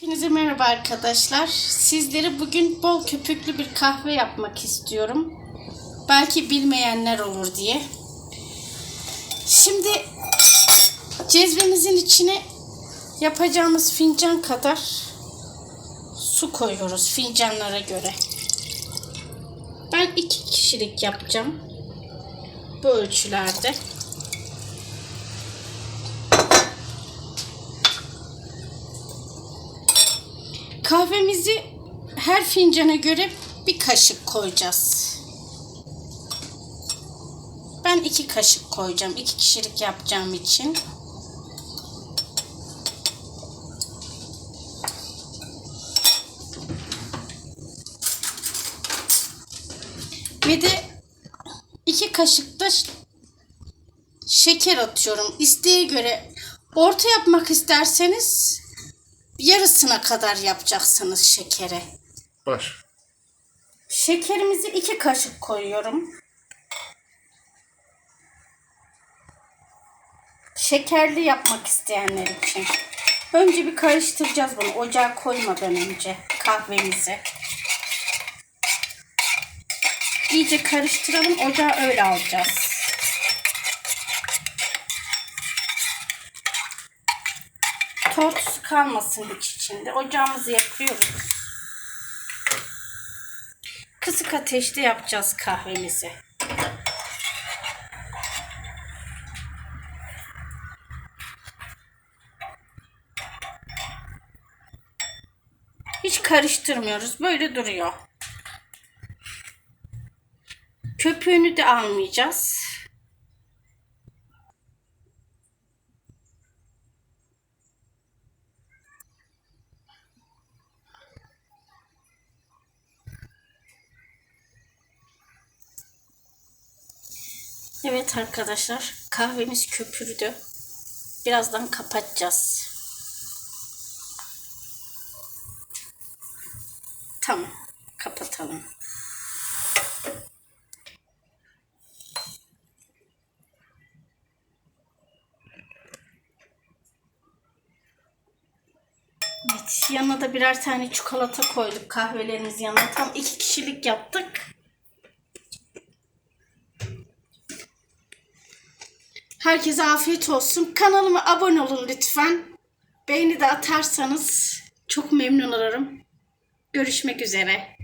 Hepinize merhaba arkadaşlar. Sizlere bugün bol köpüklü bir kahve yapmak istiyorum. Belki bilmeyenler olur diye. Şimdi cezvemizin içine yapacağımız fincan kadar su koyuyoruz fincanlara göre. Ben iki kişilik yapacağım. Bu ölçülerde. Kahvemizi her fincana göre bir kaşık koyacağız. Ben iki kaşık koyacağım. iki kişilik yapacağım için. Ve de iki kaşık da şeker atıyorum. İsteğe göre orta yapmak isterseniz yarısına kadar yapacaksınız şekeri. Baş. Şekerimizi iki kaşık koyuyorum. Şekerli yapmak isteyenler için. Önce bir karıştıracağız bunu ocağa koymadan önce kahvemizi. İyice karıştıralım ocağa öyle alacağız. Tortusu kalmasın iç içinde. Ocağımızı yakıyoruz. Kısık ateşte yapacağız kahvemizi. Hiç karıştırmıyoruz. Böyle duruyor. Köpüğünü de almayacağız. Evet arkadaşlar kahvemiz köpürdü. Birazdan kapatacağız. Tamam kapatalım. Evet yanına da birer tane çikolata koyduk kahvelerimiz yanına. Tam iki kişilik yaptık. Herkese afiyet olsun. Kanalıma abone olun lütfen. Beğeni de atarsanız çok memnun olurum. Görüşmek üzere.